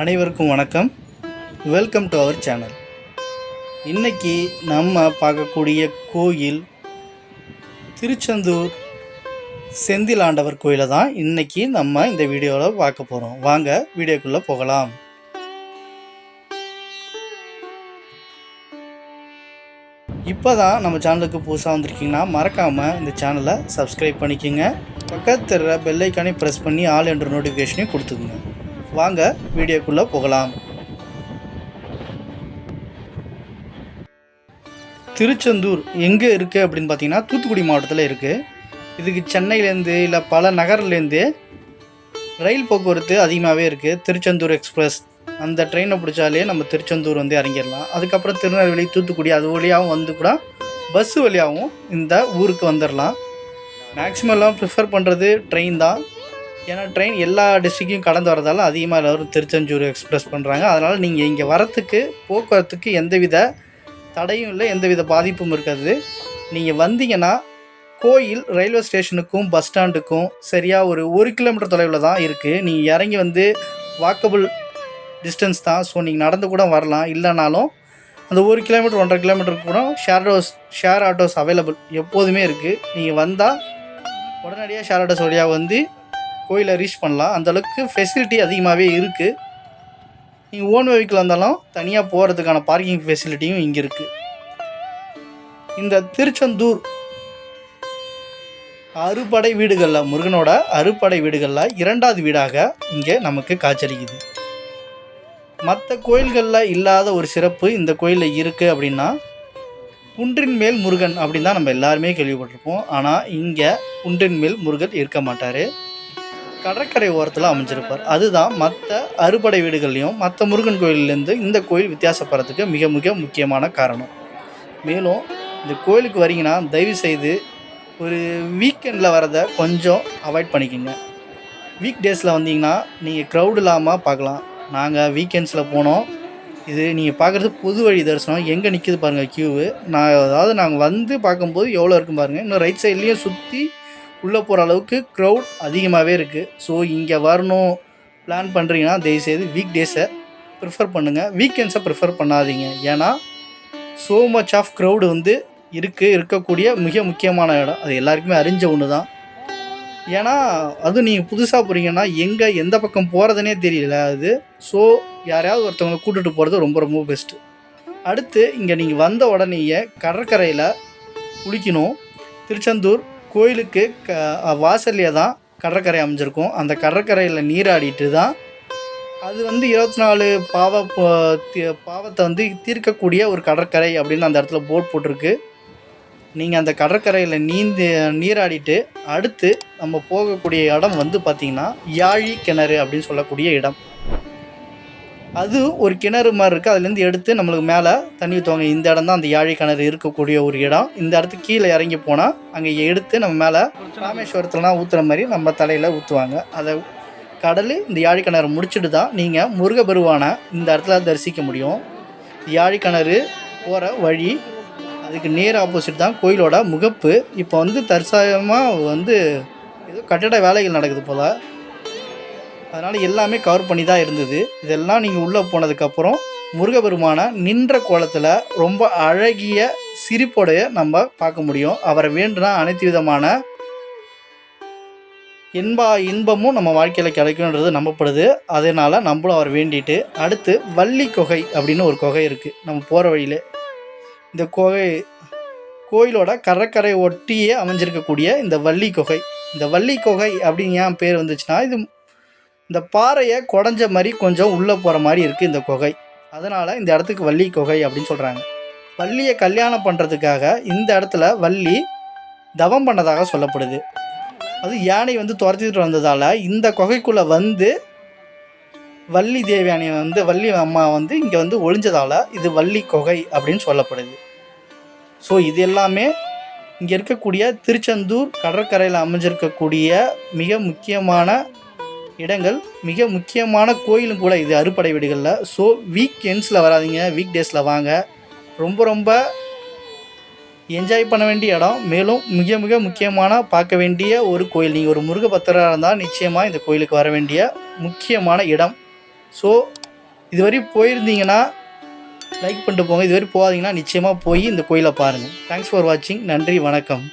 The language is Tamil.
அனைவருக்கும் வணக்கம். வெல்கம் டு அவர் சேனல் இன்றைக்கி நம்ம பார்க்கக்கூடிய கோயில் திருச்செந்தூர் செந்தில் ஆண்டவர் கோயிலை தான் இன்றைக்கி நம்ம இந்த வீடியோவில் பார்க்க போகிறோம் வாங்க வீடியோக்குள்ளே போகலாம். இப்போ தான் நம்ம சேனலுக்கு புதுசாக வந்திருக்கீங்கன்னா மறக்காமல் இந்த சேனலை சப்ஸ்கிரைப் பண்ணிக்கோங்க. பக்கத்தில் பெல்லைக்கானே ப்ரெஸ் பண்ணி ஆல் என்ற நோட்டிஃபிகேஷனையும் கொடுத்துக்குங்க. வாங்க வீடியோக்குள்ளே போகலாம். திருச்செந்தூர் எங்கே இருக்குது அப்படின்னு பார்த்தீங்கன்னா தூத்துக்குடி மாவட்டத்தில் இருக்குது இதுக்கு சென்னையிலேருந்து இல்லை பல நகர்லேருந்து ரயில் போக்குவரத்து அதிகமாகவே இருக்குது திருச்செந்தூர் எக்ஸ்பிரஸ். அந்த ட்ரெயினை பிடிச்சாலே நம்ம திருச்செந்தூர் வந்து இறங்கிடலாம். அதுக்கப்புறம் திருநெல்வேலி தூத்துக்குடி அது வழியாகவும் வந்து கூட பஸ்ஸு வழியாகவும் இந்த ஊருக்கு வந்துடலாம் மேக்ஸிமம் எல்லாம் ப்ரிஃபர் பண்ணுறது ட்ரெயின் தான். ஏன்னா ட்ரெயின் எல்லா டிஸ்ட்ரிக்டையும் கடந்து வரதால அதிகமாக எல்லோரும் திருச்செந்தூர் எக்ஸ்பிரஸ் பண்ணுறாங்க அதனால் நீங்கள் இங்கே வரத்துக்கு போக்குவரத்துக்கு எந்தவித தடையும் இல்லை எந்தவித பாதிப்பும் இருக்காது. நீங்கள் வந்தீங்கன்னா கோயில் ரயில்வே ஸ்டேஷனுக்கும் பஸ் ஸ்டாண்டுக்கும் சரியாக ஒரு ஒரு கிலோமீட்டர் தொலைவில் தான் இருக்குது நீங்கள் இறங்கி வந்து வாக்கபிள் டிஸ்டன்ஸ் தான். ஸோ நீங்கள் நடந்து கூட வரலாம். இல்லைனாலும் அந்த ஒரு கிலோமீட்டர் ஒன்றரை கிலோமீட்டருக்கு கூட share autos share autos available எப்போதுமே இருக்குது நீங்கள் வந்தால் உடனடியாக ஷேர் ஆட்டோஸ் வழியாக வந்து கோயிலை ரீச் பண்ணலாம். அந்த அளவுக்கு ஃபெசிலிட்டி அதிகமாகவே இருக்குது நீங்கள் ஓன் வெஹிக்கிள் வந்தாலும் தனியாக போகிறதுக்கான பார்க்கிங் ஃபெசிலிட்டியும் இங்கே இருக்குது இந்த திருச்செந்தூர் அறுபடை வீடுகளில் முருகனோட அறுபடை வீடுகளில் இரண்டாவது வீடாக இங்கே நமக்கு காய்ச்சலிக்குது மற்ற கோயில்களில் இல்லாத ஒரு சிறப்பு இந்த கோயிலில் இருக்குது அப்படின்னா குன்றின் மேல் முருகன் அப்படின்னு தான் நம்ம எல்லாருமே கேள்விப்பட்டிருப்போம். ஆனால் இங்கே குன்றின் மேல் முருகன் இருக்க மாட்டார். கடற்கரை ஓரத்தில் அமைஞ்சிருப்பார். அதுதான் மற்ற அறுபடை வீடுகள்லையும் மற்ற முருகன் கோயிலேருந்து இந்த கோயில் வித்தியாசப்படுறதுக்கு மிக மிக முக்கியமான காரணம். மேலும் இந்த கோயிலுக்கு வரீங்கன்னா தயவு செய்து ஒரு வீக்கெண்டில் வரதை கொஞ்சம் அவாய்ட் பண்ணிக்கோங்க. வீக் டேஸில் வந்தீங்கன்னா நீங்கள் க்ரௌட் இல்லாமல் பார்க்கலாம். நாங்கள் வீக்கெண்ட்ஸில் போனோம். இது நீங்கள் பார்க்குறது பொது வழி தரிசனம். எங்கே நிற்கிது பாருங்கள் க்யூவு நான் அதாவது நாங்கள் வந்து பார்க்கும்போது எவ்வளோ இருக்கும் பாருங்கள் இன்னும் ரைட் சைட்லேயும் சுற்றி உள்ளே போகிற அளவுக்கு க்ரௌட் அதிகமாகவே இருக்குது ஸோ இங்கே வரணும் பிளான் பண்ணுறீங்கன்னா தயவுசெய்து வீக் டேஸை ப்ரிஃபர் பண்ணுங்கள் வீக்கெண்ட்ஸை ப்ரிஃபர் பண்ணாதீங்க. ஏன்னா ஸோ மச் ஆஃப் க்ரௌடு வந்து இருக்குது இருக்கக்கூடிய மிக முக்கியமான இடம். அது எல்லாருக்குமே அறிஞ்ச ஒன்று தான். ஏன்னா அதுவும் நீங்கள் புதுசாக போகிறீங்கன்னா எங்கே எந்த பக்கம் போகிறதுனே தெரியல. அது ஸோ யாரையாவது ஒருத்தவங்களை கூட்டிகிட்டு போகிறது ரொம்ப ரொம்ப பெஸ்ட்டு அடுத்து இங்கே நீங்கள் வந்த உடனேயே கடற்கரையில் குளிக்கணும். திருச்செந்தூர் கோயிலுக்கு க வாசல்லே தான் கடற்கரை அமைஞ்சிருக்கும். அந்த கடற்கரையில் நீராடிட்டு தான் அது வந்து இருபத்தி நாலு பாவ தி- பாவத்தை வந்து தீர்க்கக்கூடிய ஒரு கடற்கரை அப்படின்னு அந்த இடத்துல போட் போட்டிருக்கு. நீங்கள் அந்த கடற்கரையில் நீந்து நீராடிட்டு அடுத்து நம்ம போகக்கூடிய இடம் வந்து பார்த்திங்கன்னா யாழி கிணறு அப்படின்னு சொல்லக்கூடிய இடம். அது ஒரு கிணறு மாதிரி இருக்குது அதுலேருந்து எடுத்து நம்மளுக்கு மேலே தண்ணி ஊற்றுவாங்க இந்த இடம் தான் அந்த யாழி கிணறு இருக்கக்கூடிய ஒரு இடம். இந்த இடத்துக்கு கீழே இறங்கி போனால் அங்கே எடுத்து நம்ம மேலே ராமேஸ்வரத்துலலாம் ஊற்றுற மாதிரி நம்ம தலையில் ஊற்றுவாங்க அதை கடல் இந்த யாழி கிணறு முடிச்சுட்டு தான் நீங்கள் முருகபெருவானை இந்த இடத்துல தரிசிக்க முடியும். யாழை கிணறு போகிற வழி அதுக்கு நேர் ஆப்போசிட் தான் கோயிலோட முகப்பு. இப்போ வந்து தற்சாயமாக வந்து ஏதோ கட்டட வேலைகள் நடக்குது போல். அதனால் எல்லாமே கவர் பண்ணி தான் இருந்தது. இதெல்லாம் நீங்கள் உள்ளே போனதுக்கப்புறம் முருகபெருமானை நின்ற கோலத்தில் ரொம்ப அழகிய சிரிப்போடைய நம்ம பார்க்க முடியும். அவரை வேண்டுனா அனைத்து விதமான இன்பா இன்பமும் நம்ம வாழ்க்கையில் கிடைக்கும்ன்றது நம்பப்படுது. அதனால் நம்மளும் அவர் வேண்டிட்டு அடுத்து வள்ளி குகை அப்படின்னு ஒரு குகை இருக்குது நம்ம போகிற வழியிலே. இந்த குகை கோயிலோட கடற்கரை ஒட்டியே அமைஞ்சிருக்கக்கூடிய இந்த வள்ளி குகை. இந்த வள்ளி குகை அப்படின்னு ஏன் பேர் வந்துச்சுன்னா இது இந்த பாறையை குடஞ்ச மாதிரி கொஞ்சம் உள்ளே போகிற மாதிரி இருக்குது இந்த குகை. அதனால் இந்த இடத்துக்கு வள்ளி குகை அப்படின்னு சொல்கிறாங்க வள்ளியை கல்யாணம் பண்ணுறதுக்காக இந்த இடத்துல வள்ளி தவம் பண்ணதாக சொல்லப்படுது. அது யானை வந்து துரத்திட்டு வந்ததால் இந்த குகைக்குள்ளே வந்து வள்ளி தேவியானி வந்து வள்ளி அம்மா வந்து இங்கே வந்து ஒளிஞ்சதால் இது வள்ளி குகை அப்படின்னு சொல்லப்படுது. ஸோ இது எல்லாமே இங்கே இருக்கக்கூடிய திருச்செந்தூர் கடற்கரையில் அமைஞ்சிருக்கக்கூடிய மிக முக்கியமான இடங்கள் மிக முக்கியமான கோயிலும் கூட இது அறுபடை வீடுகளில். ஸோ வீக் எண்ட்ஸில் வராதீங்க வீக் டேஸில் வாங்க. ரொம்ப ரொம்ப என்ஜாய் பண்ண வேண்டிய இடம். மேலும் மிக மிக முக்கியமான பார்க்க வேண்டிய ஒரு கோயில். நீங்கள் ஒரு முருக பக்தராக இருந்தால் நிச்சயமாக இந்த கோயிலுக்கு வர வேண்டிய முக்கியமான இடம். ஸோ இதுவரை போயிருந்தீங்கன்னா லைக் பண்ணிட்டு போங்க. இதுவரை போகாதீங்கன்னா நிச்சயமாக போய் இந்த கோயிலை பாருங்கள் தேங்க்ஸ் ஃபார் வாட்சிங் நன்றி வணக்கம்.